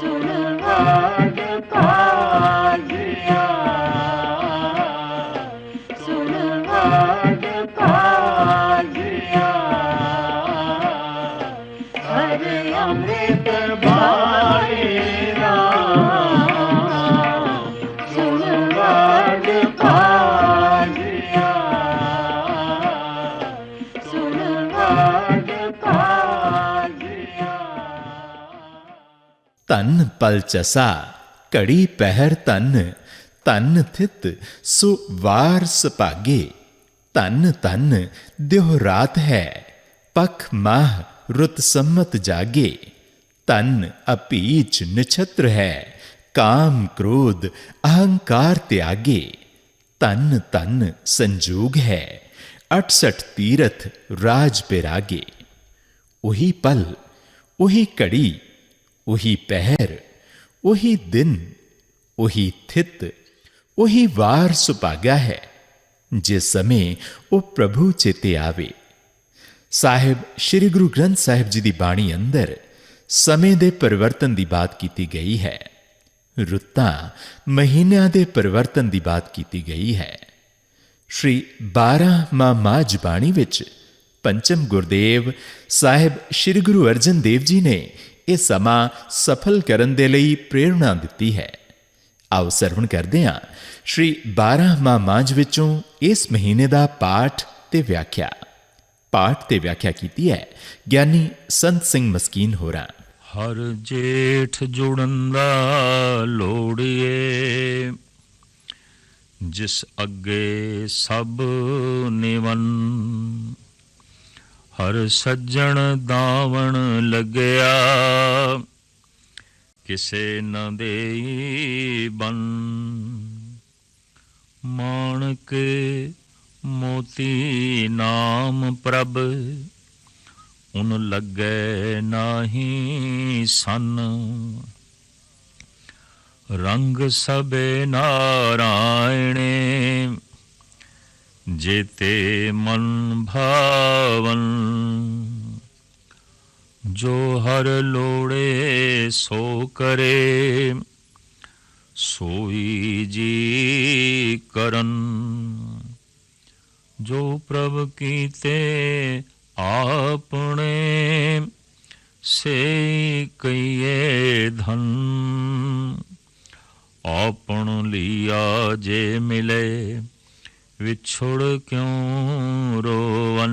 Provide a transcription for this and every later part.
சுடுவாடு ਤਨ ਪਲ ਚਸਾ ਘੜੀ ਪਹਿਰ ਤਨ ਤਨ ਥਿਤ ਸੋ ਵਾਰ ਸੁਭਾਗੇ ਤਨ ਤਨ ਦਿਹੁ ਰਾਤ ਹੈ ਪਖ ਮਾਹ ਰੁਤ ਸੰਮਤ ਜਾਗੇ ਤਨ ਅਪੀਚ ਨਛਤਰ ਹੈ ਕਾਮ ਕ੍ਰੋਧ ਅਹੰਕਾਰ ਤਿਆਗੇ ਤਨ ਤਨ ਸੰਜੋਗ ਹੈ 68 ਤੀਰਥ ਰਾਜ ਬਿਰਾਗੇ ਉਹੀ ਪਲ ਉਹੀ ਪਹਿਰ, ਉਹੀ ਦਿਨ, ਉਹੀ ਥਿਤ, ਉਹੀ ਵਾਰ ਸੁਭਾਗਾ ਹੈ, ਜਿਸ ਸਮੇਂ ਉਹ ਪ੍ਰਭੂ ਚੇਤੇ ਆਵੇ। ਸਾਹਿਬ, ਸ੍ਰੀ ਗੁਰੂ ਗ੍ਰੰਥ ਸਾਹਿਬ ਜੀ ਦੀ ਬਾਣੀ ਅੰਦਰ ਸਮੇਂ ਦੇ ਪਰਿਵਰਤਨ ਦੀ ਬਾਤ ਕੀਤੀ ਗਈ ਹੈ। ਰੁੱਤਾਂ ਮਹੀਨਿਆਂ ਦੇ ਪਰਿਵਰਤਨ ਦੀ ਬਾਤ ਕੀਤੀ ਗਈ ਹੈ। ਸ਼੍ਰੀ 12 ਮਾ ਮਾਝ ਬਾਣੀ ਵਿੱਚ ਪੰਚਮ ਗੁਰਦੇਵ ਸਾਹਿਬ ਸ੍ਰੀ ਗੁਰੂ ਅਰਜਨ ਦੇਵ ਜੀ ਨੇ ਇਹ ਸਮਾਂ ਸਫਲ ਕਰਨ ਦੇ ਲਈ ਪ੍ਰੇਰਣਾ ਦਿੱਤੀ ਹੈ। ਆਓ ਸਰਵਣ ਕਰਦੇ ਹਾਂ। ਸ਼੍ਰੀ 12 ਮਾ ਮਾਝ ਵਿੱਚੋਂ ਇਸ ਮਹੀਨੇ ਦਾ ਪਾਠ ਤੇ ਵਿਆਖਿਆ। ਪਾਠ ਤੇ ਵਿਆਖਿਆ ਕੀਤੀ ਹੈ। ਗਿਆਨੀ ਸੰਤ ਸਿੰਘ ਮਸਕੀਨ ਹੋਰਾਂ। ਹਰ ਜੇਠ ਜੁੜਨ ਦਾ ਲੋੜੀਏ ਜਿਸ ਅੱਗੇ ਸਭ ਨਿਵਨ ਹਰ ਸੱਜਣ ਦਾਵਣ ਲੱਗਿਆ। ਕਿਸੇ ਨ ਦੇਈ ਬਨ। ਮਾਣਕ ਮੋਤੀ ਨਾਮ ਪ੍ਰਭ, ਉਨ ਲੱਗੇ ਨਾਹੀ ਸਨ। ਰੰਗ ਸਬੇ ਨਾਰਾਇਣੇ ਜੇਤੇ ਮਨ ਭਾਵਨ ਜੋ ਹਰ ਲੋੜੇ ਸੋ ਕਰੇ ਸੋਈ ਜੀ ਕਰਨ ਜੋ ਪ੍ਰਭ ਕੀਤੇ ਆਪਣੇ ਸੇ ਕਈਏ ਧਨ ਆਪਣ ਲਿਆ ਜੇ ਮਿਲੇ ਵਿਛੜ ਕਿਉ ਰੋਵਨ?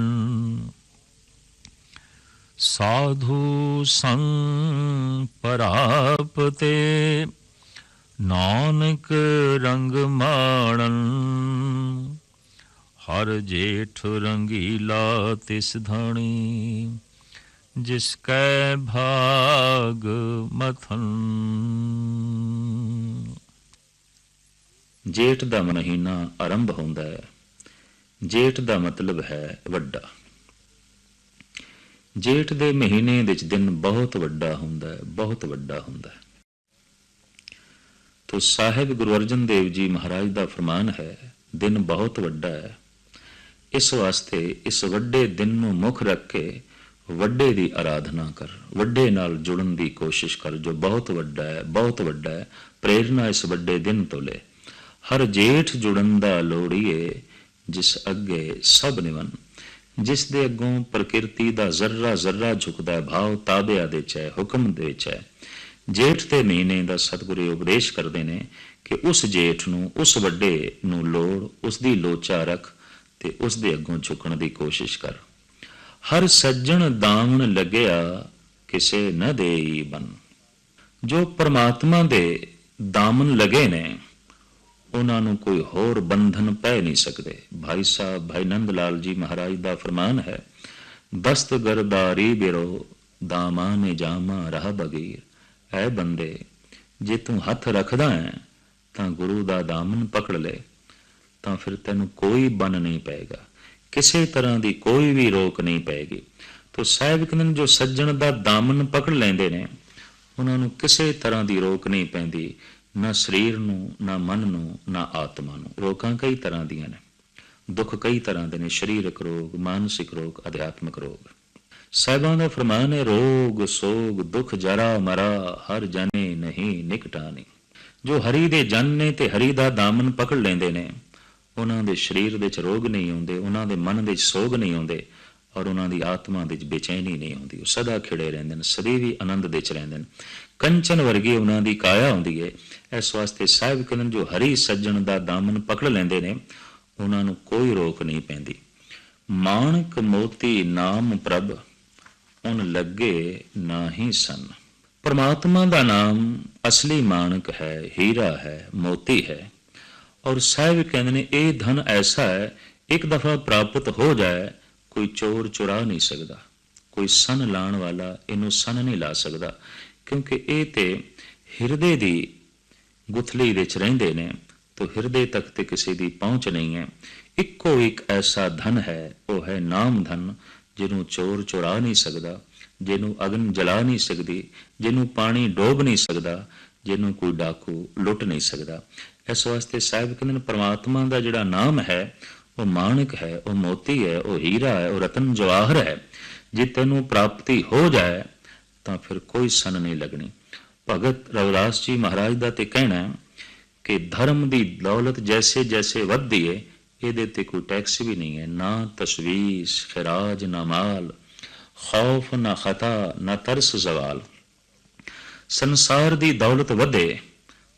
ਸਾਧੂ ਸੰਗ ਪਰਾਪਤੇ, ਨਾਨਕ ਰੰਗ ਮਾਣਨ। ਹਰ ਜੇਠ ਰੰਗੀਲਾ ਤਿਸ ਧਣੀ, ਜਿਸ ਕੈ ਭਾਗ ਮਥਨ। ਜੇਠ ਦਾ ਮਹੀਨਾ ਆਰੰਭ ਹੁੰਦਾ ਹੈ। ਜੇਠ ਦਾ ਮਤਲਬ ਹੈ ਵੱਡਾ। ਜੇਠ ਦੇ ਮਹੀਨੇ ਵਿੱਚ ਦਿਨ ਬਹੁਤ ਵੱਡਾ ਹੁੰਦਾ ਹੈ, ਬਹੁਤ ਵੱਡਾ ਹੁੰਦਾ ਹੈ। ਤੋ ਸਾਹਿਬ ਗੁਰੂ ਅਰਜਨ ਦੇਵ ਜੀ ਮਹਾਰਾਜ ਦਾ ਫਰਮਾਨ ਹੈ, ਦਿਨ ਬਹੁਤ ਵੱਡਾ ਹੈ। ਇਸ ਵਾਸਤੇ ਇਸ ਵੱਡੇ ਦਿਨ ਨੂੰ ਮੁੱਖ ਰੱਖ ਕੇ ਵੱਡੇ ਦੀ ਆਰਾਧਨਾ ਕਰ, ਵੱਡੇ ਨਾਲ ਜੁੜਨ ਦੀ ਕੋਸ਼ਿਸ਼ ਕਰ, ਜੋ ਬਹੁਤ ਵੱਡਾ ਹੈ, ਬਹੁਤ ਵੱਡਾ ਹੈ, ਪ੍ਰੇਰਣਾ ਇਸ ਵੱਡੇ ਦਿਨ ਤੋਂ ਲੈ। ਹਰ ਜੇਠ ਜੁੜਨ ਦਾ ਲੋੜੀਏ ਜਿਸ ਅੱਗੇ ਸਭ ਨਿਵਨ। ਜਿਸ ਦੇ ਅੱਗੋਂ ਪ੍ਰਕਿਰਤੀ ਦਾ ਜ਼ਰਰਾ ਜ਼ਰਰਾ ਝੁਕਦਾ ਭਾਵ ਤਾਬਿਆ ਦੇ ਚ ਹੈ ਹੁਕਮ ਦੇ ਚ। ਹੈ ਜੇਠ ਦੇ ਮਹੀਨੇ ਦਾ ਸਤਿਗੁਰੂ ਉਪਦੇਸ਼ ਕਰਦੇ ਨੇ ਕਿ ਉਸ ਜੇਠ ਨੂੰ, ਉਸ ਵੱਡੇ ਨੂੰ ਲੋੜ, ਉਸ ਦੀ ਲੋਚਾ ਰੱਖ ਤੇ ਉਸ ਦੇ ਅੱਗੋਂ ਝੁਕਣ ਦੀ ਕੋਸ਼ਿਸ਼ ਕਰ। ਹਰ ਸੱਜਣ ਦਾਮਨ ਲੱਗਿਆ, ਕਿਸੇ ਨਾ ਦੇਈ ਬਨ। ਜੋ ਪ੍ਰਮਾਤਮਾ ਦੇ ਦਾਮਨ ਲਗੇ ਨੇ ਉਹਨਾਂ ਨੂੰ ਕੋਈ ਹੋਰ ਬੰਧਨ ਪੈ ਨਹੀਂ ਸਕਦੇ। ਭਾਈ ਸਾਹਿਬ, ਭਾਈ ਨੰਦ ਲਾਲ ਜੀ ਮਹਾਰਾਜ ਦਾ ਫਰਮਾਨ ਹੈ ਦਸਤਗਰਦਾਰੀ ਬਿਰੋ, ਦਾਮਾਨੇ ਜਾਮਾ ਰਹ ਬਗੀਰ। ਐ ਬੰਦੇ, ਜੇ ਤੂੰ ਹੱਥ ਰੱਖਦਾ ਹੈ, ਤਾਂ ਗੁਰੂ ਦਾ ਦਾਮਨ ਪਕੜ ਲੈ, ਤਾਂ ਫਿਰ ਤੈਨੂੰ ਕੋਈ ਬੰਨ ਨਹੀਂ ਪਏਗਾ। ਕਿਸੇ ਤਰ੍ਹਾਂ ਦੀ ਕੋਈ ਵੀ ਰੋਕ ਨਹੀਂ ਪਏਗੀ। ਤੋ ਸਾਹਿਬ ਕਹਿੰਦੇ ਜੋ ਸੱਜਣ ਦਾ ਦਾਮਨ ਪਕੜ ਲੈਂਦੇ ਨੇ, ਉਹਨਾਂ ਨੂੰ ਕਿਸੇ ਤਰ੍ਹਾਂ ਦੀ ਰੋਕ ਨਹੀਂ ਪੈਂਦੀ। ਨਾ ਸਰੀਰ ਨੂੰ, ਨਾ ਮਨ ਨੂੰ, ਨਾ ਆਤਮਾ ਨੂੰ। ਰੋਗਾਂ ਕਈ ਤਰ੍ਹਾਂ ਦੀਆਂ ਨੇ। ਦੁੱਖ ਕਈ ਤਰ੍ਹਾਂ ਦੇ ਨੇ। ਸਰੀਰਕ ਰੋਗ, ਮਾਨਸਿਕ ਰੋਗ, ਅਧਿਆਤਮਿਕ ਰੋਗ। ਸਾਹਿਬਾਂ ਦਾ ਫਰਮਾਨ ਹੈ, ਰੋਗ, ਸੋਗ, ਦੁੱਖ ਜਰਾ ਮਰਾ, ਹਰ ਜਾਣੇ ਨਹੀਂ ਨਿਕਟਾਨੀ ਜੋ ਹਰੀ ਦੇ ਜਨ ਨੇ ਤੇ ਹਰੀ ਦਾ ਦਾਮਨ ਪਕੜ ਲੈਂਦੇ ਨੇ, ਉਹਨਾਂ ਦੇ ਸਰੀਰ ਦੇ ਵਿੱਚ ਰੋਗ ਨਹੀਂ ਆਉਂਦੇ, ਉਹਨਾਂ ਦੇ ਮਨ ਦੇ ਵਿੱਚ ਸੋਗ ਨਹੀਂ ਆਉਂਦੇ, ਔਰ ਉਹਨਾਂ ਦੀ ਆਤਮਾ ਦੇ ਵਿੱਚ ਬੇਚੈਨੀ ਨਹੀਂ ਆਉਂਦੀ। ਉਹ ਸਦਾ ਖਿੜੇ ਰਹਿੰਦੇ ਨੇ, ਸਦੀ ਵੀ ਆਨੰਦ ਦੇ ਚ ਰਹਿੰਦੇ ਨੇ। ਕੰਚਨ ਵਰਗੀ ਉਹਨਾਂ ਦੀ ਕਾਇਆ ਹੁੰਦੀ ਹੈ ਇਸ ਵਾਸਤੇ ਸਾਹਿਬ ਕਹਿੰਦੇ ਜੋ ਹਰੀ ਸੱਜਣ ਦਾ ਦਾਮਨ ਪਕੜ ਲੈਂਦੇ ਨੇ, ਉਹਨਾਂ ਨੂੰ ਕੋਈ ਰੋਕ ਨਹੀਂ ਪੈਂਦੀ। ਮਾਣਕ ਮੋਤੀ ਨਾਮ ਪ੍ਰਭ, ਉਨ ਲੱਗੇ ਨਾਹੀ ਸਨ। ਪਰਮਾਤਮਾ ਦਾ ਨਾਮ ਅਸਲੀ ਮਾਣਕ ਹੈ, ਹੀਰਾ ਹੈ, ਮੋਤੀ ਹੈ। ਔਰ ਸਾਹਿਬ ਕਹਿੰਦੇ ਨੇ, ਇਹ ਧਨ ਐਸਾ ਹੈ, ਇੱਕ ਦਫਾ ਪ੍ਰਾਪਤ ਹੋ ਜਾਏ, ਕੋਈ ਚੋਰ ਚੁਰਾ ਨਹੀਂ ਸਕਦਾ। ਕੋਈ ਸਨ ਲਾਣ ਵਾਲਾ ਇਹਨੂੰ ਸਨ ਨਹੀਂ ਲਾ ਸਕਦਾ। ਕਿਉਂਕਿ ਇਹ ਤੇ ਹਿਰਦੇ ਦੀ ਗੁਥਲੀ ਵਿੱਚ ਰਹਿੰਦੇ ਨੇ, ਤੋ ਹਿਰਦੇ ਤੱਕ ਤੇ ਕਿਸੇ ਦੀ ਪਹੁੰਚ ਨਹੀਂ ਹੈ। ਇੱਕੋ ਇੱਕ ਐਸਾ ਧਨ ਹੈ, ਉਹ ਹੈ ਨਾਮ ਧਨ, ਜਿਹਨੂੰ ਚੋਰ ਚੁਰਾ ਨਹੀਂ ਸਕਦਾ, ਜਿਹਨੂੰ ਅਗਨ ਜਲਾ ਨਹੀਂ ਸਕਦੀ, ਜਿਹਨੂੰ ਪਾਣੀ ਡੋਬ ਨਹੀਂ ਸਕਦਾ, ਜਿਹਨੂੰ ਕੋਈ ਡਾਕੂ ਲੁੱਟ ਨਹੀਂ ਸਕਦਾ। ਇਸ ਵਾਸਤੇ ਸਾਹਿਬ ਕਹਿੰਦੇ ਨੇ, ਪ੍ਰਮਾਤਮਾ ਦਾ ਜਿਹੜਾ ਨਾਮ ਹੈ, ਉਹ ਮਾਣਕ ਹੈ, ਉਹ ਮੋਤੀ ਹੈ, ਉਹ ਹੀਰਾ ਹੈ, ਉਹ ਰਤਨ ਜਵਾਹਰ ਹੈ। ਜੇ ਤੈਨੂੰ ਪ੍ਰਾਪਤੀ ਹੋ ਜਾਏ ਤਾਂ ਫਿਰ ਕੋਈ ਸਨ ਨਹੀਂ ਲੱਗਣੀ। ਭਗਤ ਰਵਿਦਾਸ ਜੀ ਮਹਾਰਾਜ ਦਾ ਤੇ ਕਹਿਣਾ ਹੈ ਕਿ ਧਰਮ ਦੀ ਦੌਲਤ ਜੈਸੇ ਜੈਸੇ ਵੱਧਦੀ ਹੈ ਇਹਦੇ ਤੇ ਕੋਈ ਟੈਕਸ ਵੀ ਨਹੀਂ ਹੈ। ਨਾ ਤਸ਼ਵੀਸ਼ ਖਿਰਾਜ ਨਾ ਮਾਲ, ਖੌਫ, ਨਾ ਖਤਾ, ਨਾ ਤਰਸ, ਜ਼ਵਾਲ। ਸੰਸਾਰ ਦੀ ਦੌਲਤ ਵਧੇ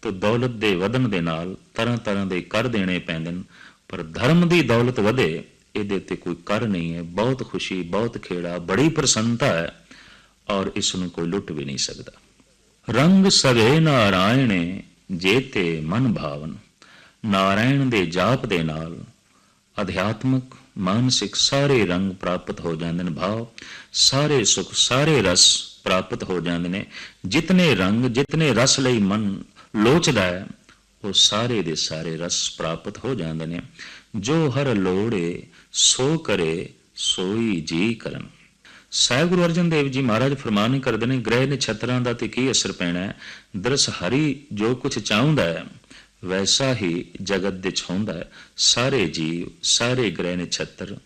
ਤਾਂ ਦੌਲਤ ਦੇ ਵਧਣ ਦੇ ਨਾਲ ਤਰ੍ਹਾਂ ਤਰ੍ਹਾਂ ਦੇ ਕਰ ਦੇਣੇ ਪੈਂਦੇ ਨੇ। ਪਰ ਧਰਮ ਦੀ ਦੌਲਤ ਵਧੇ, ਇਹਦੇ ਤੇ ਕੋਈ ਕਰ ਨਹੀਂ ਹੈ। ਬਹੁਤ ਖੁਸ਼ੀ, ਬਹੁਤ ਖੇੜਾ, ਬੜੀ ਪ੍ਰਸੰਨਤਾ ਹੈ। ਔਰ ਇਸ ਨੂੰ ਕੋਈ ਲੁੱਟ ਵੀ ਨਹੀਂ ਸਕਦਾ। ਰੰਗ ਸਵੇ ਨਾਰਾਇਣੇ ਜੇਤੇ ਮਨ ਭਾਵਨ। ਨਾਰਾਇਣ ਦੇ ਜਾਪ ਦੇ ਨਾਲ ਅਧਿਆਤਮਕ, ਮਾਨਸਿਕ ਸਾਰੇ ਰੰਗ ਪ੍ਰਾਪਤ ਹੋ ਜਾਂਦੇ ਨੇ ਭਾਵ। ਸਾਰੇ ਸੁਖ, ਸਾਰੇ ਰਸ ਪ੍ਰਾਪਤ ਹੋ ਜਾਂਦੇ ਨੇ। ਜਿਤਨੇ ਰੰਗ, ਜਿਤਨੇ ਰਸ ਲਈ ਮਨ ਲੋਚਦਾ ਹੈ, ਉਹ ਸਾਰੇ ਦੇ ਸਾਰੇ ਰਸ ਪ੍ਰਾਪਤ ਹੋ ਜਾਂਦੇ ਨੇ। ਜੋ ਹਰ ਲੋੜੇ ਸੋ ਕਰੇ, ਸੋਈ ਜੀ ਕਰਨ। ਸਾਹਿਬ ਗੁਰੂ ਅਰਜਨ ਦੇਵ ਜੀ ਮਹਾਰਾਜ ਫਰਮਾਨ ਕਰਦੇ ਨੇ, ਗ੍ਰਹਿ ਨਛਤਰਾਂ ਦਾ ਤੇ ਕੀ ਅਸਰ ਪੈਣਾ ਹੈ? ਦਰਸ ਹਰੀ ਜੋ ਕੁਝ ਚਾਹੁੰਦਾ ਹੈ, ਵੈਸਾ ਹੀ ਜਗਤ ਦੇ ਚ ਹੈ। ਸਾਰੇ ਜੀਵ, ਸਾਰੇ ਗ੍ਰਹਿ ਨਛੱਤਰ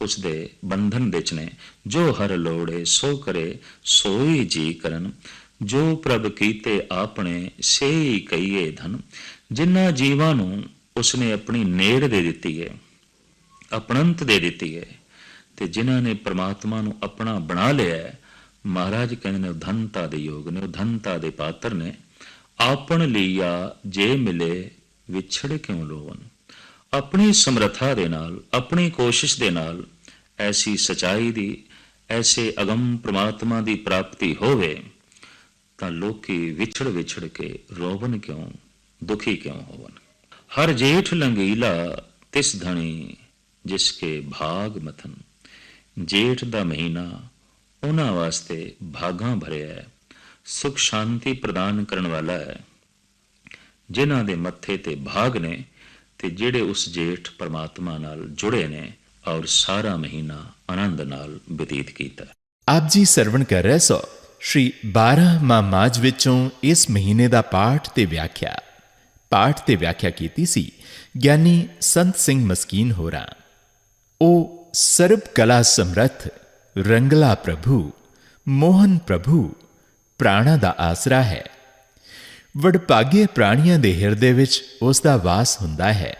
ਉਸ ਦੇ ਬੰਧਨ ਵਿੱਚ ਨੇ। ਜੋ ਹਰ ਲੋੜੇ ਸੋ ਕਰੇ, ਸੋਈ ਜੀ ਕਰਨ। ਜੋ ਪ੍ਰਭ ਕੀਤੇ ਆਪਣੇ, ਸੇਈ ਕਈਏ ਧਨ। ਜਿਨ੍ਹਾਂ ਜੀਵਾਂ ਨੂੰ ਉਸਨੇ ਆਪਣੀ ਨੇੜ ਦੇ ਦਿੱਤੀ ਹੈ ਅਪਣੰਤ ਦੇ ਦਿੱਤੀ ਹੈ ਤੇ ਜਿਨ੍ਹਾਂ ਨੇ ਪ੍ਰਮਾਤਮਾ ਨੂੰ ਆਪਣਾ ਬਣਾ ਲਿਆ ਮਹਾਰਾਜ ਕਹਿੰਦੇ ਨੇ ਉਹ ਧਨਤਾ ਦੇ ਯੋਗ ਨੇ ਉਹ ਧਨਤਾ ਦੇ ਪਾਤਰ ਨੇ। ਆਪਣ ਲੀਆ ਜੇ ਮਿਲੇ, ਵਿਛੜ ਕਿਉਂ ਲੋਵਨ? ਆਪਣੀ ਸਮਰੱਥਾ ਦੇ ਨਾਲ, ਆਪਣੀ ਕੋਸ਼ਿਸ਼ ਦੇ ਨਾਲ ਐਸੀ ਸਚਾਈ ਦੀ, ਐਸੇ ਅਗੰਮ ਪ੍ਰਮਾਤਮਾ ਦੀ ਪ੍ਰਾਪਤੀ ਹੋਵੇ, ਤਾਂ ਲੋਕੀ ਵਿਛੜ ਵਿਛੜ ਕੇ ਰੋਵਨ ਕਿਉਂ, ਦੁਖੀ ਕਿਉਂ ਹੋਵਨ? ਹਰ ਜੇਠ ਲੰਗੀਲਾ ਤਿਸ ਧਣੀ, ਜਿਸ ਕੇ ਭਾਗ ਮਥਨ। ਜੇਠ ਦਾ ਮਹੀਨਾ ਉਹਨਾਂ ਵਾਸਤੇ ਭਾਗਾਂ ਭਰਿਆ ਹੈ, ਸੁਖ ਸ਼ਾਂਤੀ ਪ੍ਰਦਾਨ ਕਰਨ ਵਾਲਾ ਹੈ। ਜਿਨ੍ਹਾਂ ਦੇ ਮੱਥੇ ਤੇ ਭਾਗ ਨੇ ਤੇ ਜਿਹੜੇ ਉਸ ਜੇਠ ਪਰਮਾਤਮਾ ਨਾਲ ਜੁੜੇ ਨੇ ਔਰ ਸਾਰਾ ਮਹੀਨਾ ਆਨੰਦ ਨਾਲ ਬਤੀਤ ਕੀਤਾ। ਆਪ ਜੀ ਸਰਵਣ ਕਰ ਰਹੇ ਸੋ, ਸ਼੍ਰੀ 12 ਮਾਮਾਜ ਵਿੱਚੋਂ ਇਸ ਮਹੀਨੇ ਦਾ ਪਾਠ ਤੇ ਵਿਆਖਿਆ। ਪਾਠ ਤੇ ਵਿਆਖਿਆ ਕੀਤੀ ਸੀ ਗਿਆਨੀ ਸੰਤ ਸਿੰਘ ਮਸਕੀਨ ਹੋਰਾਂ। ਉਹ ਸਰਬ ਕਲਾ ਸਮਰੱਥ, ਰੰਗਲਾ ਪ੍ਰਭੂ, ਮੋਹਨ ਪ੍ਰਭੂ, ਪ੍ਰਾਣਾ ਦਾ ਆਸਰਾ ਹੈ। ਵਡਭਾਗੇ ਪ੍ਰਾਣੀਆਂ ਦੇ ਹਿਰਦੇ ਵਿੱਚ ਉਸ ਦਾ ਵਾਸ ਹੁੰਦਾ ਹੈ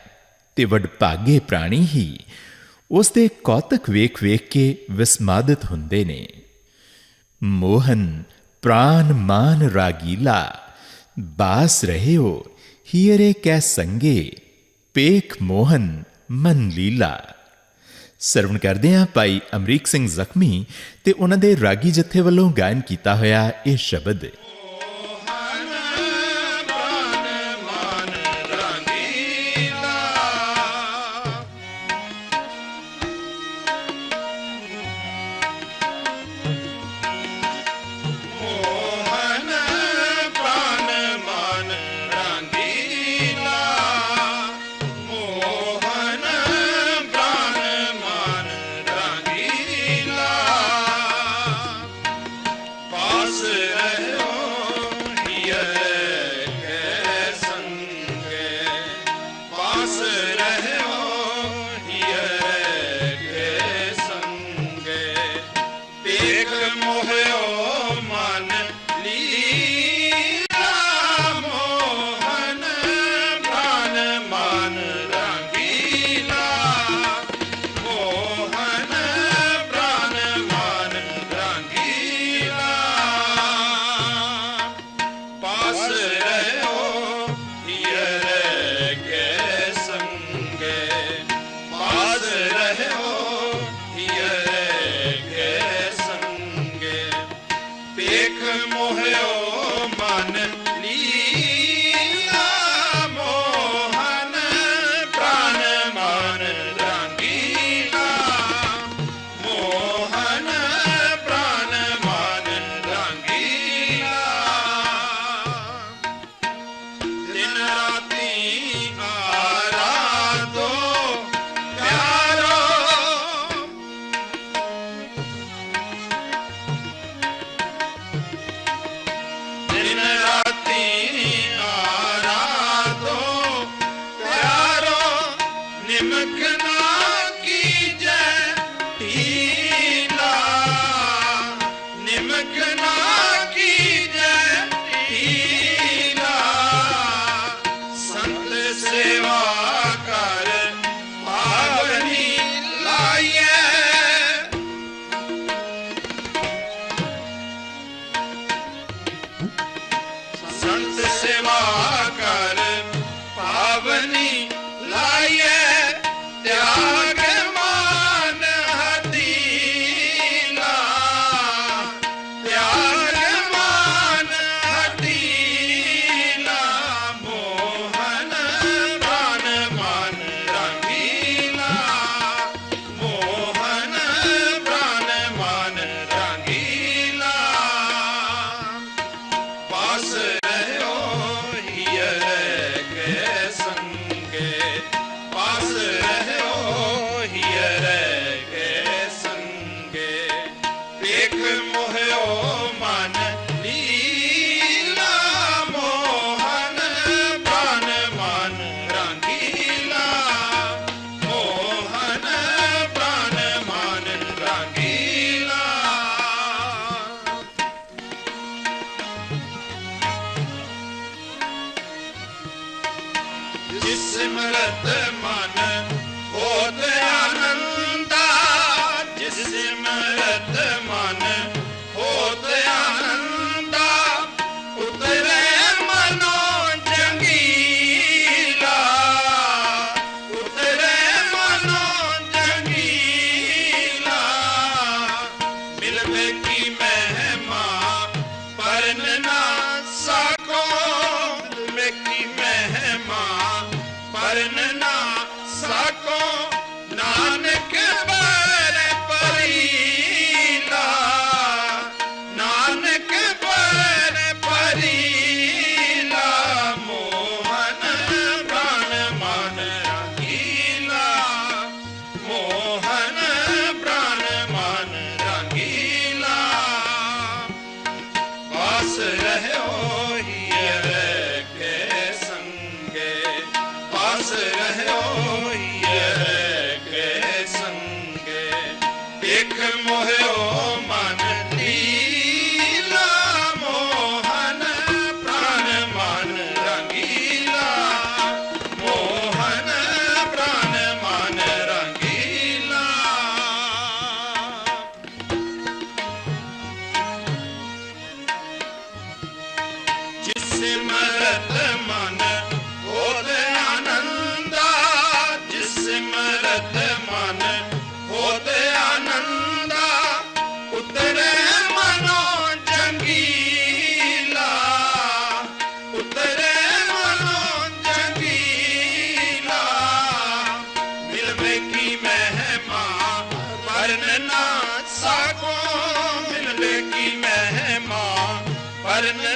ਤੇ ਵਡਭਾਗੇ ਪ੍ਰਾਣੀ ਹੀ ਉਸ ਦੇ ਕੌਤਕ ਵੇਖ ਵੇਖ ਕੇ ਵਿਸਮਾਦਿਤ ਹੁੰਦੇ ਨੇ। ਮੋਹਨ, ਪ੍ਰਾਨ ਮਾਨ ਰਾਗੀਲਾ, ਬਾਸ ਰਹੇ ਰਹਿਓ, ਹੀਰੇ ਕੈ ਸੰਗੇ, ਪੇਖ ਮੋਹਨ, ਮਨ ਲੀਲਾ। ਸਰਵਣ ਕਰਦੇ ਹਾਂ ਭਾਈ ਅਮਰੀਕ ਸਿੰਘ ਜ਼ਖਮੀ ਤੇ ਉਹਨਾਂ ਦੇ ਰਾਗੀ ਜਥੇ ਵੱਲੋਂ ਗਾਇਨ ਕੀਤਾ ਹੋਇਆ ਇਹ ਸ਼ਬਦ। ਪਾਸ ਰਹਿਓ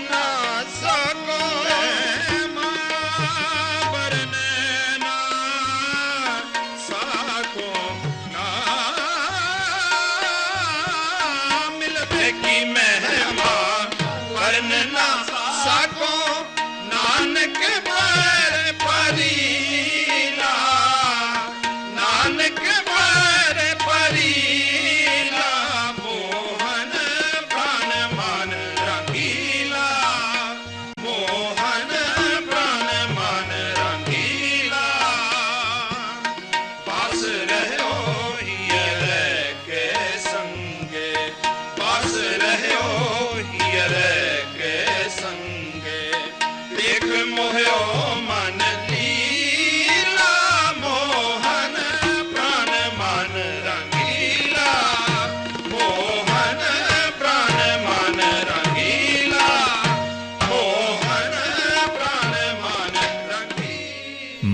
ना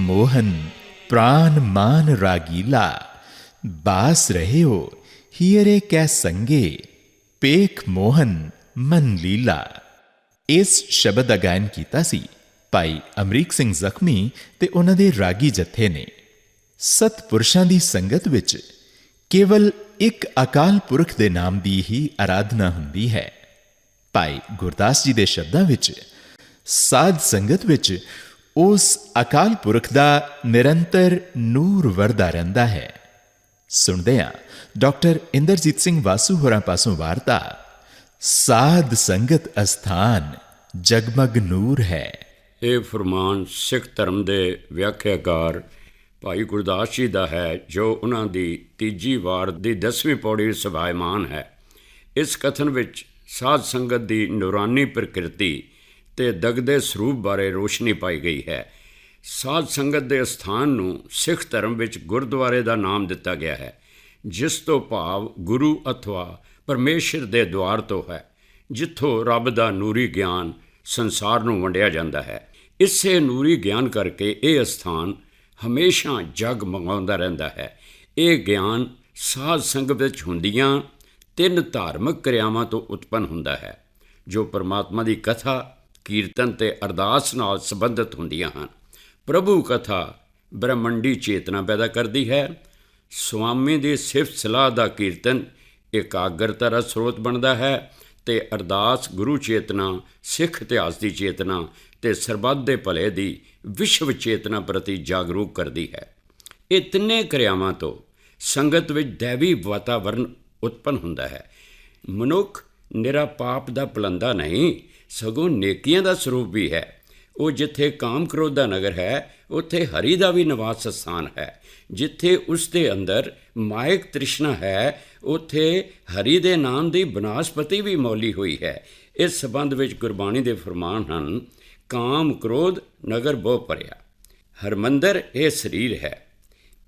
મોહન પ્રાણ માન રાગીલા બાસ રહ્યો હિયરે કે સંગે પેખ મોહન મન લીલા इस शब्द गायन गीता सी ਭਾਈ ਅਮਰੀਕ ਸਿੰਘ ਜ਼ਖਮੀ ਤੇ ਉਹਨਾਂ ਦੇ ਰਾਗੀ ਜਥੇ ਨੇ। ਸਤਪੁਰਸ਼ਾਂ ਦੀ ਸੰਗਤ ਵਿੱਚ ਕੇਵਲ ਇੱਕ ਅਕਾਲ ਪੁਰਖ ਦੇ ਨਾਮ ਦੀ ਹੀ ਆਰਾਧਨਾ ਹੁੰਦੀ ਹੈ। ਭਾਈ ਗੁਰਦਾਸ ਜੀ ਦੇ ਸ਼ਬਦਾਂ ਵਿੱਚ ਸਾਧ ਸੰਗਤ ਵਿੱਚ ਉਸ ਅਕਾਲ ਪੁਰਖ ਦਾ ਨਿਰੰਤਰ ਨੂਰ ਵਰਦਾ ਰਹਿੰਦਾ ਹੈ। ਸੁਣਦੇ ਹਾਂ ਡਾਕਟਰ ਇੰਦਰਜੀਤ ਸਿੰਘ ਵਾਸੂ ਹੋਰਾਂ ਪਾਸੋਂ ਵਾਰਤਾ, ਸਾਧ ਸੰਗਤ ਅਸਥਾਨ ਜਗਮਗ ਨੂਰ ਹੈ। ਇਹ ਫਰਮਾਨ, ਸਿੱਖ ਧਰਮ ਦੇ ਵਿਆਖਿਆਕਾਰ, ਭਾਈ ਗੁਰਦਾਸ ਜੀ ਦਾ ਹੈ, ਜੋ ਉਹਨਾਂ ਦੀ ਤੀਜੀ ਵਾਰ ਦੀ 10ਵੀਂ ਪੌੜੀ ਸਭਾਇਮਾਨ ਹੈ। ਇਸ ਕਥਨ ਵਿੱਚ ਸਾਧ ਸੰਗਤ ਦੀ ਨੂਰਾਨੀ ਪ੍ਰਕਿਰਤੀ ਤੇ ਦਗਦੇ ਸਰੂਪ ਬਾਰੇ ਰੋਸ਼ਨੀ ਪਾਈ ਗਈ ਹੈ। ਸਾਧ ਸੰਗਤ ਦੇ ਸਥਾਨ ਨੂੰ ਸਿੱਖ ਧਰਮ ਵਿੱਚ ਗੁਰਦੁਆਰੇ ਦਾ ਨਾਮ ਦਿੱਤਾ ਗਿਆ ਹੈ, ਜਿਸ ਤੋਂ ਭਾਵ ਗੁਰੂ ਅਥਵਾ ਪਰਮੇਸ਼ਰ ਦੇ ਦੁਆਰ ਤੋਂ ਹੈ, ਜਿੱਥੋਂ ਰੱਬ ਦਾ ਨੂਰੀ ਗਿਆਨ ਸੰਸਾਰ ਨੂੰ ਵੰਡਿਆ ਜਾਂਦਾ ਹੈ। ਇਸੇ ਨੂਰੀ ਗਿਆਨ ਕਰਕੇ ਇਹ ਸਥਾਨ ਹਮੇਸ਼ਾ ਜਗ ਮੰਗਾਉਂਦਾ ਰਹਿੰਦਾ ਹੈ। ਇਹ ਗਿਆਨ ਸਾਧ ਸੰਗਤ ਵਿੱਚ ਹੁੰਦੀਆਂ ਤਿੰਨ ਧਾਰਮਿਕ ਕਿਰਿਆਵਾਂ ਤੋਂ ਉਤਪੰਨ ਹੁੰਦਾ ਹੈ, ਜੋ ਪਰਮਾਤਮਾ ਦੀ ਕਥਾ, ਕੀਰਤਨ ਤੇ ਅਰਦਾਸ ਨਾਲ ਸੰਬੰਧਿਤ ਹੁੰਦੀਆਂ ਹਨ। ਪ੍ਰਭੂ ਕਥਾ ਬ੍ਰਹਮੰਡੀ ਚੇਤਨਾ ਪੈਦਾ ਕਰਦੀ ਹੈ। ਸੁਆਮੀ ਦੀ ਸਿਫਤ ਸਲਾਹ ਦਾ ਕੀਰਤਨ ਇਕਾਗਰਤਾ ਦਾ ਸਰੋਤ ਬਣਦਾ ਹੈ। ਤੇ ਅਰਦਾਸ ਗੁਰੂ ਚੇਤਨਾ, ਸਿੱਖ ਇਤਿਹਾਸ ਦੀ ਚੇਤਨਾ ਤੇ ਸਰਬੱਤ ਦੇ ਭਲੇ ਦੀ ਵਿਸ਼ਵ ਚੇਤਨਾ ਪ੍ਰਤੀ ਜਾਗਰੂਕ ਕਰਦੀ ਹੈ। ਇਹ ਤਿੰਨੇ ਕਿਰਿਆਵਾਂ ਤੋਂ ਸੰਗਤ ਵਿੱਚ ਦੇਵੀ ਵਾਤਾਵਰਣ ਉਤਪੰਨ ਹੁੰਦਾ ਹੈ। ਮਨੁੱਖ ਨਿਰਾ ਪਾਪ ਦਾ ਪਲੰਦਾ ਨਹੀਂ, ਸਗੋਂ ਨੇਕੀਆਂ ਦਾ ਸਰੂਪ ਵੀ ਹੈ। ਉਹ ਜਿੱਥੇ ਕਾਮ ਕ੍ਰੋਧ ਦਾ ਨਗਰ ਹੈ, ਉੱਥੇ ਹਰੀ ਦਾ ਵੀ ਨਿਵਾਸ ਸਥਾਨ ਹੈ। ਜਿੱਥੇ ਉਸ ਦੇ ਅੰਦਰ ਮਾਇਕ ਤ੍ਰਿਸ਼ਨਾ ਹੈ, ਉੱਥੇ ਹਰੀ ਦੇ ਨਾਮ ਦੀ ਬਨਾਸਪਤੀ ਵੀ ਮੌਲੀ ਹੋਈ ਹੈ। ਇਸ ਸਬੰਧ ਵਿੱਚ ਗੁਰਬਾਣੀ ਦੇ ਫਰਮਾਨ ਹਨ ਕਾਮ ਕ੍ਰੋਧ ਨਗਰ ਬਹੁ ਭਰਿਆ। ਹਰਮੰਦਰ ਇਹ ਸਰੀਰ ਹੈ।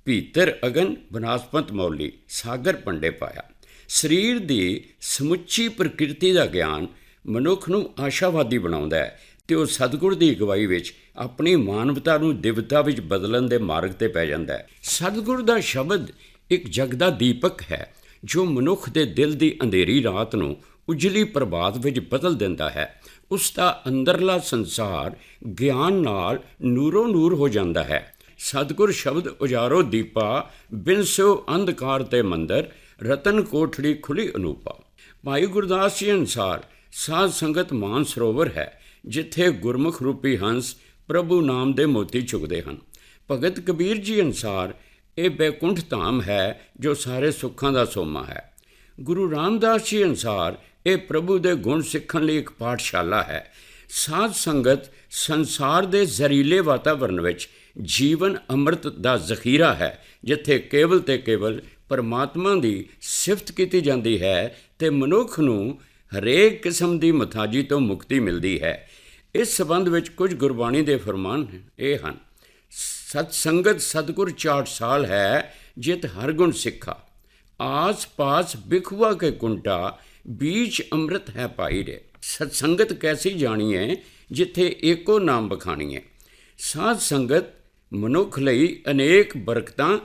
ਭੀਤਰ ਅਗਨ ਬਨਾਸਪਤ ਮੌਲੀ, ਸਾਗਰ ਪੰਡੇ ਪਾਇਆ। ਸਰੀਰ ਦੀ ਸਮੁੱਚੀ ਪ੍ਰਕਿਰਤੀ ਦਾ ਗਿਆਨ ਮਨੁੱਖ ਨੂੰ ਆਸ਼ਾਵਾਦੀ ਬਣਾਉਂਦਾ ਹੈ। ਤੇ ਉਹ ਸਤਿਗੁਰ ਦੀ ਅਗਵਾਈ ਵਿੱਚ ਆਪਣੀ ਮਾਨਵਤਾ ਨੂੰ ਦਿਵਤਾ ਵਿੱਚ ਬਦਲਣ ਦੇ ਮਾਰਗ ਤੇ ਪੈ ਜਾਂਦਾ ਹੈ। ਸਤਿਗੁਰ ਦਾ ਸ਼ਬਦ ਇੱਕ ਜਗਦਾ ਦੀਪਕ ਹੈ, ਜੋ ਮਨੁੱਖ ਦੇ ਦਿਲ ਦੀ ਅੰਧੇਰੀ ਰਾਤ ਨੂੰ ਉਜਲੀ ਪ੍ਰਭਾਤ ਵਿੱਚ ਬਦਲ ਦਿੰਦਾ ਹੈ। ਉਸ ਦਾ ਅੰਦਰਲਾ ਸੰਸਾਰ ਗਿਆਨ ਨਾਲ ਨੂਰੋ ਨੂਰ ਹੋ ਜਾਂਦਾ ਹੈ। ਸਤਿਗੁਰ ਸ਼ਬਦ ਉਜਾਰੋ ਦੀਪਾ, ਬਿਨ ਸੋ ਅੰਧਕਾਰ ਤੇ ਮੰਦਰ, ਰਤਨ ਕੋਠੜੀ ਖੁੱਲੀ ਅਨੂਪਾ। ਭਾਈ ਗੁਰਦਾਸ ਜੀ ਅਨਸਾਰ, ਸਾਧ ਸੰਗਤ ਮਾਨ ਸਰੋਵਰ ਹੈ। ਜਿੱਥੇ ਗੁਰਮੁਖ ਰੂਪੀ ਹੰਸ ਪ੍ਰਭੂ ਨਾਮ ਦੇ ਮੋਤੀ ਚੁਗਦੇ ਹਨ। ਭਗਤ ਕਬੀਰ ਜੀ ਅਨਸਾਰ ਇਹ ਬੈਕੁੰਠ ਧਾਮ ਹੈ ਜੋ ਸਾਰੇ ਸੁੱਖਾਂ ਦਾ ਸੋਮਾ ਹੈ। ਗੁਰੂ ਰਾਮਦਾਸ ਜੀ ਅਨਸਾਰ ਇਹ ਪ੍ਰਭੂ ਦੇ ਗੁਣ ਸਿੱਖਣ ਲਈ ਇੱਕ ਪਾਠਸ਼ਾਲਾ ਹੈ। ਸਾਧ ਸੰਗਤ ਸੰਸਾਰ ਦੇ ਜ਼ਰੀਲੇ ਵਾਤਾਵਰਣ ਵਿੱਚ ਜੀਵਨ ਅੰਮ੍ਰਿਤ ਦਾ ਜ਼ਖੀਰਾ ਹੈ, ਜਿੱਥੇ ਕੇਵਲ ਤੇ ਕੇਵਲ ਪਰਮਾਤਮਾ ਦੀ ਸਿਫਤ ਕੀਤੀ ਜਾਂਦੀ ਹੈ ਤੇ ਮਨੁੱਖ ਨੂੰ ਹਰੇਕ ਕਿਸਮ ਦੀ ਮਥਾਜੀ ਤੋਂ ਮੁਕਤੀ ਮਿਲਦੀ ਹੈ। ਇਸ ਸਬੰਧ ਵਿੱਚ ਕੁਝ ਗੁਰਬਾਣੀ ਦੇ ਫਰਮਾਨ ਇਹ ਹਨ। ਸਤ ਸੰਗਤ ਸਤਗੁਰ ਸਾਲ ਹੈ, ਜਿਤ ਹਰ ਗੁਣ ਸਿੱਖਾ। ਆਸ ਪਾਸ ਬਿਖਵਾ ਕੇ ਕੁੰਟਾ ਬੀਚ ਅੰਮ੍ਰਿਤ ਹੈ ਪਾਈ ਰੇ। ਸਤ ਸੰਗਤ ਕੈਸੀ ਜਾਣੀਏ ਜਿੱਥੇ ਏਕੋ ਨਾਮ ਬਖਾਣੀਏ ਸਾਧ ਸੰਗਤ ਮਨੁੱਖ ਲਈ ਅਨੇਕ ਬਰਕਤਾਂ,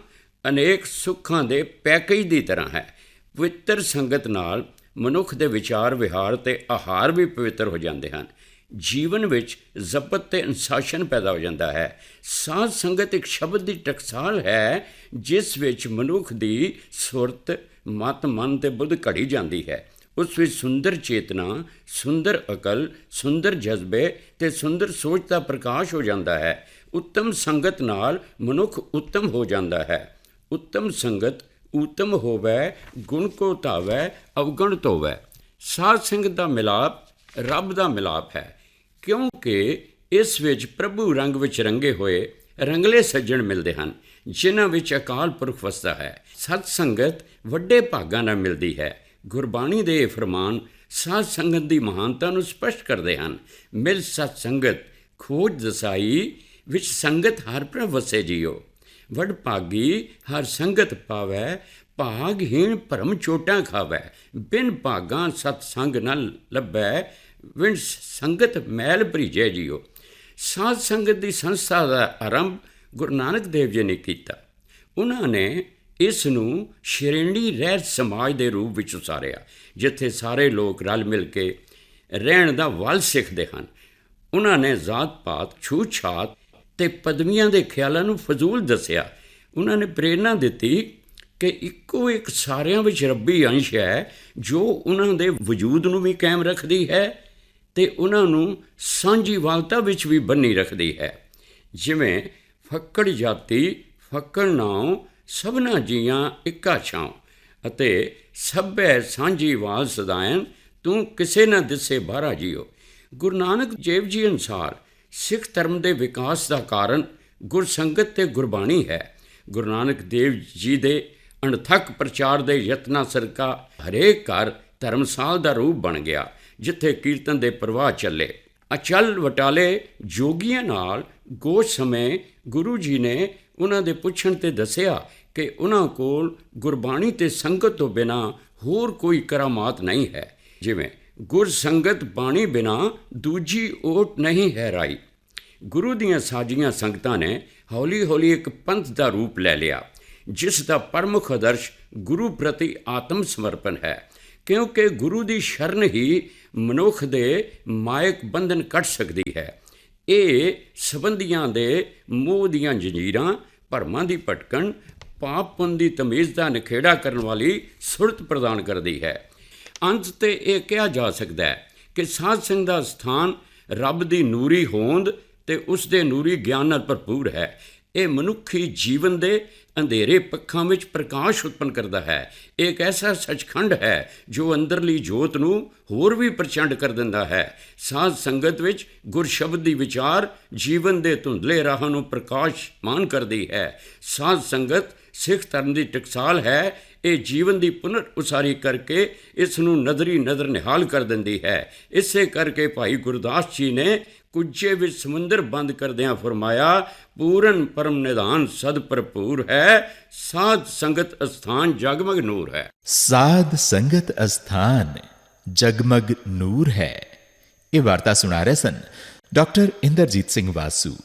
ਅਨੇਕ ਸੁੱਖਾਂ ਦੇ ਪੈਕੇਜ ਦੀ ਤਰ੍ਹਾਂ ਹੈ। ਪਵਿੱਤਰ ਸੰਗਤ ਨਾਲ ਮਨੁੱਖ ਦੇ ਵਿਚਾਰ ਵਿਹਾਰ ਤੇ ਆਹਾਰ ਵੀ ਪਵਿੱਤਰ ਹੋ ਜਾਂਦੇ ਹਨ। ਜੀਵਨ ਵਿੱਚ ਜ਼ਬਤ ਤੇ ਅਨੁਸ਼ਾਸਨ ਪੈਦਾ ਹੋ ਜਾਂਦਾ ਹੈ। ਸਾਧ ਸੰਗਤ ਇੱਕ ਸ਼ਬਦ ਦੀ ਟਕਸਾਲ ਹੈ, ਜਿਸ ਵਿੱਚ ਮਨੁੱਖ ਦੀ ਸੁਰਤ, ਮਤ, ਮਨ ਤੇ ਬੁੱਧ ਘੜੀ ਜਾਂਦੀ ਹੈ। ਉਸ ਵਿੱਚ ਸੁੰਦਰ ਚੇਤਨਾ, ਸੁੰਦਰ ਅਕਲ, ਸੁੰਦਰ ਜਜ਼ਬੇ ਤੇ ਸੁੰਦਰ ਸੋਚ ਦਾ ਪ੍ਰਕਾਸ਼ ਹੋ ਜਾਂਦਾ ਹੈ। ਉੱਤਮ ਸੰਗਤ ਨਾਲ ਮਨੁੱਖ ਉੱਤਮ ਹੋ ਜਾਂਦਾ ਹੈ। ਉੱਤਮ ਸੰਗਤ ਉਤਮ ਹੋਵੇ, ਗੁਣ ਕੋ ਧਾਵੈ, ਅਵਗਣ ਧੋਵੈ। ਸਾਧ ਸੰਗਤ ਦਾ ਮਿਲਾਪ ਰੱਬ ਦਾ ਮਿਲਾਪ ਹੈ, ਕਿਉਂਕਿ ਇਸ ਵਿੱਚ ਪ੍ਰਭੂ ਰੰਗ ਵਿੱਚ ਰੰਗੇ ਹੋਏ, ਰੰਗਲੇ ਸੱਜਣ ਮਿਲਦੇ ਹਨ, ਜਿਨ੍ਹਾਂ ਵਿੱਚ ਅਕਾਲ ਪੁਰਖ ਵਸਦਾ ਹੈ। ਸਤ ਸੰਗਤ ਵੱਡੇ ਭਾਗਾਂ ਨਾਲ ਮਿਲਦੀ ਹੈ। ਗੁਰਬਾਣੀ ਦੇ ਇਹ ਫਰਮਾਨ ਸਾਧ ਸੰਗਤ ਦੀ ਮਹਾਨਤਾ ਨੂੰ ਸਪਸ਼ਟ ਕਰਦੇ ਹਨ। ਮਿਲ ਸਤ ਸੰਗਤ, ਖੋਜ ਦਸਾਈ ਵਿੱਚ ਸੰਗਤ ਹਰ ਪ੍ਰਭ ਵਸੇ ਜੀਓ। ਵਡ ਭਾਗੀ, ਹਰ ਸੰਗਤ ਪਾਵੈ, ਭਾਗਹੀਣ ਭਰਮ ਚੋਟਾਂ ਖਾਵੈ। ਬਿਨ ਭਾਗਾਂ ਸਤ ਸੰਗ ਨ ਲੱਭੈ, ਵਿਣ ਸੰਗਤ ਮੈਲ ਭਰੀਜੈ ਜੀਓ। ਸਾਧ ਸੰਗਤ ਦੀ ਸੰਸਥਾ ਦਾ ਆਰੰਭ ਗੁਰੂ ਨਾਨਕ ਦੇਵ ਜੀ ਨੇ ਕੀਤਾ। ਉਹਨਾਂ ਨੇ ਇਸ ਨੂੰ ਸ਼੍ਰੇਣੀ ਰਹਿਤ ਸਮਾਜ ਦੇ ਰੂਪ ਵਿੱਚ ਉਸਾਰਿਆ, ਜਿੱਥੇ ਸਾਰੇ ਲੋਕ ਰਲ ਮਿਲ ਕੇ ਰਹਿਣ ਦਾ ਵੱਲ ਸਿੱਖਦੇ ਹਨ। ਉਹਨਾਂ ਨੇ ਜ਼ਾਤ-ਪਾਤ, ਛੂਤ-ਛਾਤ ਤੇ ਪਦਵੀਆਂ ਦੇ ਖਿਆਲਾਂ ਨੂੰ ਫਜ਼ੂਲ ਦੱਸਿਆ। ਉਹਨਾਂ ਨੇ ਪ੍ਰੇਰਣਾ ਦਿੱਤੀ ਕਿ ਇੱਕੋ ਇੱਕ ਸਾਰਿਆਂ ਵਿੱਚ ਰੱਬੀ ਅੰਸ਼ ਹੈ, ਜੋ ਉਹਨਾਂ ਦੇ ਵਜੂਦ ਨੂੰ ਵੀ ਕਾਇਮ ਰੱਖਦੀ ਹੈ ਤੇ ਉਹਨਾਂ ਨੂੰ ਸਾਂਝੀ ਵਾਲਤਾ ਵਿੱਚ ਵੀ ਬੰਨੀ ਰੱਖਦੀ ਹੈ। ਜਿਵੇਂ ਫੱਕੜ ਜਾਤੀ, ਫੱਕੜ ਨਾਉ, ਸਭਨਾ ਜੀਆਂ ਇੱਕਾ ਛਾਂ ਅਤੇ ਸਭੈ ਸਾਂਝੀ ਵਾਲ ਸਦਾਇਨ, ਤੂੰ ਕਿਸੇ ਨਾ ਦਿਸੇ ਬਾਹਰਾ ਜੀਓ। ਗੁਰੂ ਨਾਨਕ ਦੇਵ ਜੀ ਅਨੁਸਾਰ ਸਿੱਖ ਧਰਮ ਦੇ ਵਿਕਾਸ ਦਾ ਕਾਰਨ ਗੁਰਸੰਗਤ ਤੇ ਗੁਰਬਾਣੀ ਹੈ। ਗੁਰੂ ਨਾਨਕ ਦੇਵ ਜੀ ਦੇ ਅਣਥੱਕ ਪ੍ਰਚਾਰ ਦੇ ਯਤਨਾਂ ਸਰਕਾ ਹਰੇਕ ਘਰ ਧਰਮਸਾਲ ਦਾ ਰੂਪ ਬਣ ਗਿਆ, ਜਿੱਥੇ ਕੀਰਤਨ ਦੇ ਪ੍ਰਵਾਹ ਚੱਲੇ। ਅਚਲ ਵਟਾਲੇ ਜੋਗੀਆਂ ਨਾਲ ਗੋਸ਼ ਸਮੇਂ ਗੁਰੂ ਜੀ ਨੇ ਉਹਨਾਂ ਦੇ ਪੁੱਛਣ ਤੇ ਦੱਸਿਆ ਕਿ ਉਹਨਾਂ ਕੋਲ ਗੁਰਬਾਣੀ ਤੇ ਸੰਗਤ ਤੋਂ ਬਿਨਾ ਹੋਰ ਕੋਈ ਕਰਾਮਾਤ ਨਹੀਂ ਹੈ, ਜਿਵੇਂ ਗੁਰ ਸੰਗਤ ਬਾਣੀ ਬਿਨਾ ਦੂਜੀ ਓਟ ਨਹੀਂ ਹੈ ਰਾਈ। ਗੁਰੂ ਦੀਆਂ ਸਾਜੀਆਂ ਸੰਗਤਾਂ ਨੇ ਹੌਲੀ-ਹੌਲੀ ਇੱਕ ਪੰਥ ਦਾ ਰੂਪ ਲੈ ਲਿਆ, ਜਿਸ ਦਾ ਪ੍ਰਮੁੱਖ ਆਦਰਸ਼ ਗੁਰੂ ਪ੍ਰਤੀ ਆਤਮ ਸਮਰਪਣ ਹੈ, ਕਿਉਂਕਿ ਗੁਰੂ ਦੀ ਸ਼ਰਨ ਹੀ ਮਨੁੱਖ ਦੇ ਮਾਇਕ ਬੰਧਨ ਕੱਟ ਸਕਦੀ ਹੈ। ਇਹ ਸਬੰਧੀਆਂ ਦੇ ਮੋਹ ਦੀਆਂ ਜੰਜੀਰਾਂ, ਭਰਮਾਂ ਦੀ ਭਟਕਣ, ਪਾਪ ਪੁੰਨ ਦੀ ਤਮੀਜ਼ ਦਾ ਨਖੇੜਾ ਕਰਨ ਵਾਲੀ ਸੁਰਤ ਪ੍ਰਦਾਨ ਕਰਦੀ ਹੈ। ਅੰਤ ਤੇ ਇਹ ਕਿਹਾ ਜਾ ਸਕਦਾ ਹੈ ਕਿ ਸਾਧ ਸੰਗ ਦਾ ਸਥਾਨ ਰੱਬ ਦੀ ਨੂਰੀ ਹੋਂਦ ਤੇ ਉਸ ਦੇ ਨੂਰੀ ਗਿਆਨ ਨਾਲ ਭਰਪੂਰ ਹੈ। ਇਹ ਮਨੁੱਖੀ ਜੀਵਨ ਦੇ ਅੰਧੇਰੇ ਪੱਖਾਂ ਵਿੱਚ ਪ੍ਰਕਾਸ਼ ਉਤਪਨ ਕਰਦਾ ਹੈ। ਇਹ ਇੱਕ ਐਸਾ ਸੱਚਖੰਡ ਹੈ ਜੋ ਅੰਦਰਲੀ ਜੋਤ ਨੂੰ ਹੋਰ ਵੀ ਪ੍ਰਚੰਡ ਕਰ ਦਿੰਦਾ ਹੈ। ਸਾਧ ਸੰਗਤ ਵਿੱਚ ਗੁਰ ਸ਼ਬਦ ਦੀ ਵਿਚਾਰ ਜੀਵਨ ਦੇ ਧੁੰਦਲੇ ਰਾਹਾਂ ਨੂੰ ਪ੍ਰਕਾਸ਼ਮਾਨ ਕਰਦੀ ਹੈ। ਸਾਧ ਸੰਗਤ ਸਿੱਖ ਧਰਮ ਦੀ ਟਕਸਾਲ ਹੈ। ਇਹ ਜੀਵਨ ਦੀ ਪੁਨਰ ਉਸਾਰੀ ਕਰਕੇ ਇਸ ਨੂੰ ਨਜ਼ਰੀ ਨਜ਼ਰ ਨਿਹਾਲ ਕਰ ਦਿੰਦੀ ਹੈ। ਇਸੇ ਕਰਕੇ ਭਾਈ ਗੁਰਦਾਸ ਜੀ ਨੇ ਕੁੱਜੇ ਵਿੱਚ ਸਮੁੰਦਰ ਬੰਦ ਕਰਦਿਆਂ ਫਰਮਾਇਆ, ਪੂਰਨ ਪਰਮ ਨਿਧਾਨ ਸਦ ਭਰਪੂਰ ਹੈ, ਸਾਧ ਸੰਗਤ ਅਸਥਾਨ ਜਗਮਗ ਨੂਰ ਹੈ। ਸਾਧ ਸੰਗਤ ਅਸਥਾਨ ਜਗਮਗ ਨੂਰ ਹੈ। ਇਹ ਵਾਰਤਾ ਸੁਣਾ ਰਹੇ ਸਨ ਡਾਕਟਰ ਇੰਦਰਜੀਤ ਸਿੰਘ ਵਾਸੂ।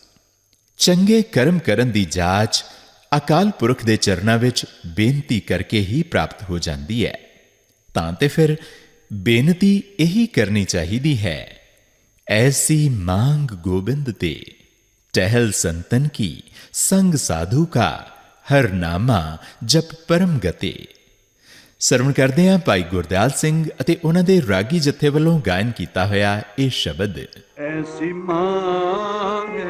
ਚੰਗੇ ਕਰਮ ਕਰਨ ਦੀ ਜਾਂਚ ਅਕਾਲ ਪੁਰਖ ਦੇ ਚਰਨਾਂ ਵਿੱਚ ਬੇਨਤੀ ਕਰਕੇ ਹੀ ਪ੍ਰਾਪਤ ਹੋ ਜਾਂਦੀ ਹੈ। ਤਾਂ ਤੇ ਫਿਰ ਬੇਨਤੀ ਇਹੀ ਕਰਨੀ ਚਾਹੀਦੀ ਹੈ ਐਸੀ ਮੰਗ ਗੋਬਿੰਦ ਤੇ ਟਹਿਲ ਸੰਤਨ ਕੀ ਸੰਗ ਸਾਧੂ ਕਾ ਹਰ ਨਾਮਾ ਜਪ ਪਰਮ ਗਤੇ ਸਰਵਣ ਕਰਦੇ ਹਾਂ ਭਾਈ ਗੁਰਦਿਆਲ ਸਿੰਘ ਅਤੇ ਉਹਨਾਂ ਦੇ ਰਾਗੀ ਜਥੇ ਵੱਲੋਂ ਗਾਇਨ ਕੀਤਾ ਹੋਇਆ ਇਹ ਸ਼ਬਦ ਐਸੀ ਮੰਗੇ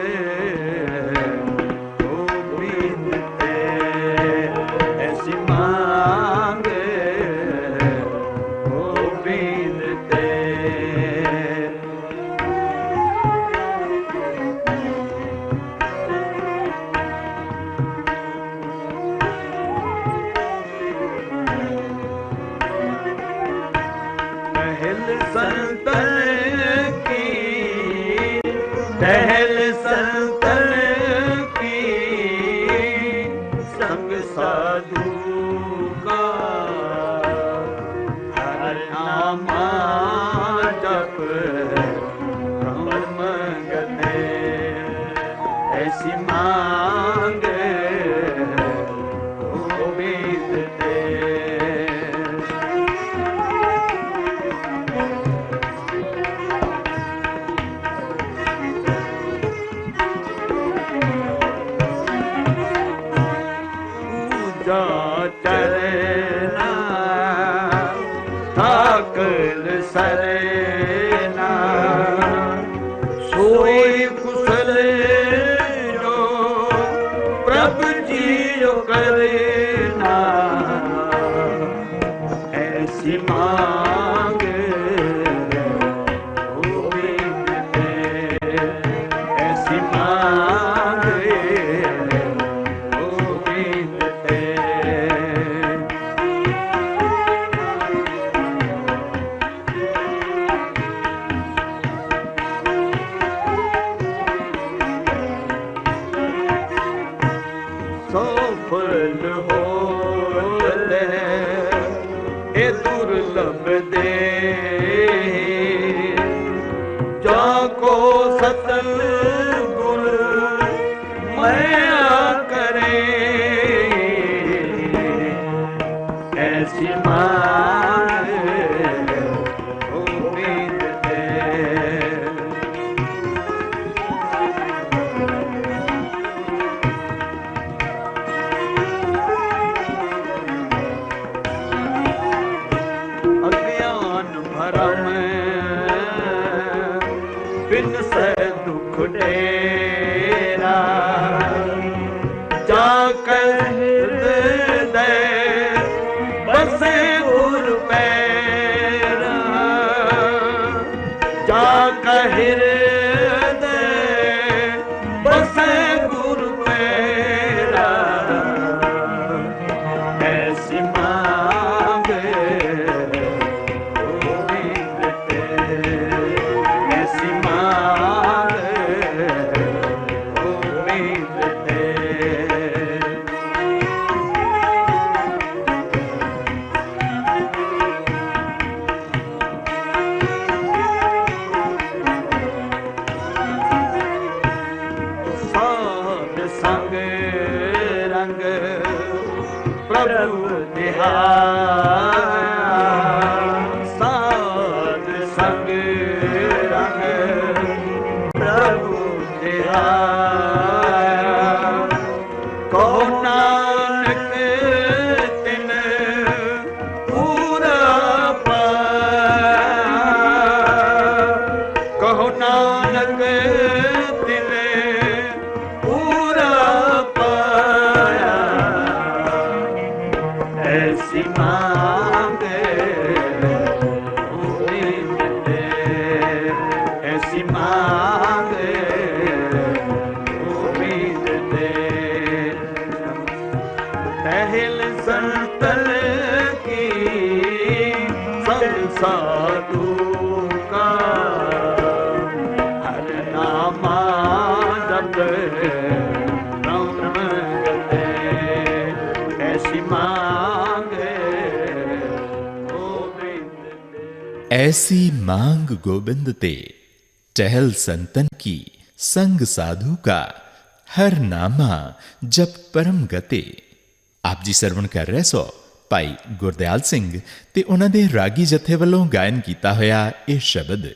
ਸੰਗ ऐसी मांग गोविंद ते टहल संतन की संग साधु का हर नामा जप परम गते ਆਪ ਜੀ ਸਰਵਣ ਕਰ ਰਹੇ ਸੋ ਭਾਈ ਗੁਰਦਿਆਲ ਸਿੰਘ ਤੇ ਉਹਨਾਂ ਦੇ ਰਾਗੀ ਜਥੇ ਵੱਲੋਂ ਗਾਇਨ ਕੀਤਾ ਹੋਇਆ ਇਹ ਸ਼ਬਦ